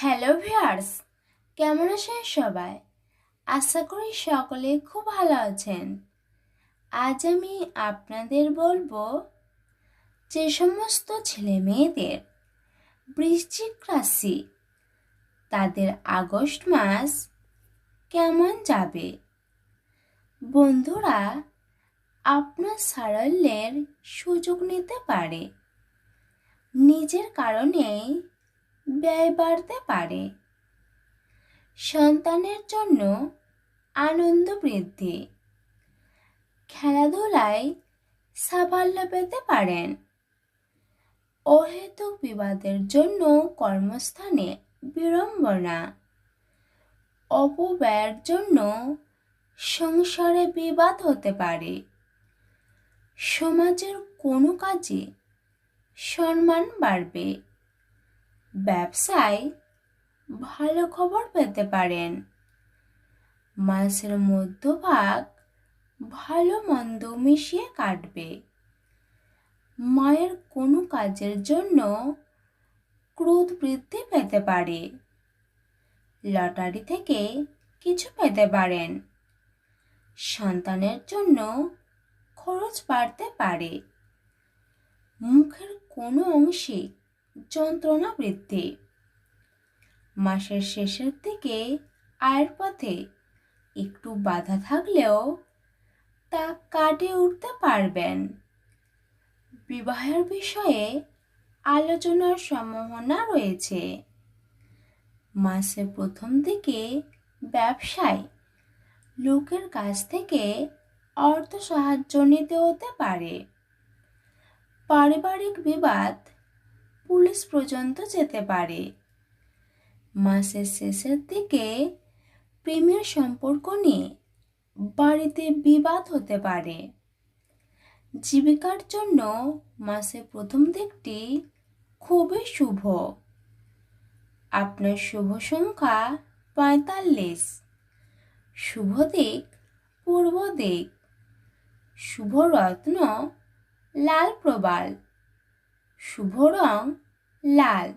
Hello viewers কেমন আছেন সবাই? আশা করি সকলে খুব ভালো আছেন। আজ আমি আপনাদের বলব যে সমস্ত ছেলে মেয়েদের বৃশ্চিক রাশি, তাদের আগস্ট মাস কেমন যাবে? বন্ধুরা, আপনার সারল্যের সুযোগ নিতে পারে। নিজের কারণেই ব্যয় বাড়তে পারে। সন্তানের জন্য আনন্দ বৃদ্ধি। খেলাধুলায় সাফল্য পেতে পারেন। অহেতুক বিবাদের জন্য কর্মস্থানে বিড়ম্বনা। অপব্যয়ের জন্য সংসারে বিবাদ হতে পারে। সমাজের কোনো কাজে সম্মান বাড়বে। ব্যবসায় ভালো খবর পেতে পারেন। মাসের মধ্যভাগ ভালো মন্দ মিশিয়ে কাটবে। মায়ের কোনো কাজের জন্য ক্রোধ বৃদ্ধি পেতে পারে। লটারি থেকে কিছু পেতে পারেন। সন্তানের জন্য খরচ বাড়তে পারে। মুখের কোনো অংশে যন্ত্রণা বৃদ্ধি। মাসের শেষের দিকে আয়ের পথে একটু বাধা থাকলেও তা কাটিয়ে উঠতে পারবেন। বিবাহের বিষয়ে আলোচনার সম্ভাবনা রয়েছে। মাসের প্রথম দিকে ব্যবসায় লোকের কাছ থেকে অর্থ সাহায্য নিতে হতে পারে। পারিবারিক বিবাদ পুলিশ পর্যন্ত যেতে পারে। মাসের শেষের দিকে প্রেমের সম্পর্ক নিয়ে বাড়িতে বিবাদ হতে পারে। জীবিকার জন্য মাসের প্রথম দিকটি খুবই শুভ। আপনার শুভ সংখ্যা পঁয়তাল্লিশ। শুভ দিক, পূর্ব দিক। শুভ রত্ন, লাল প্রবাল। শুভ রং লাল।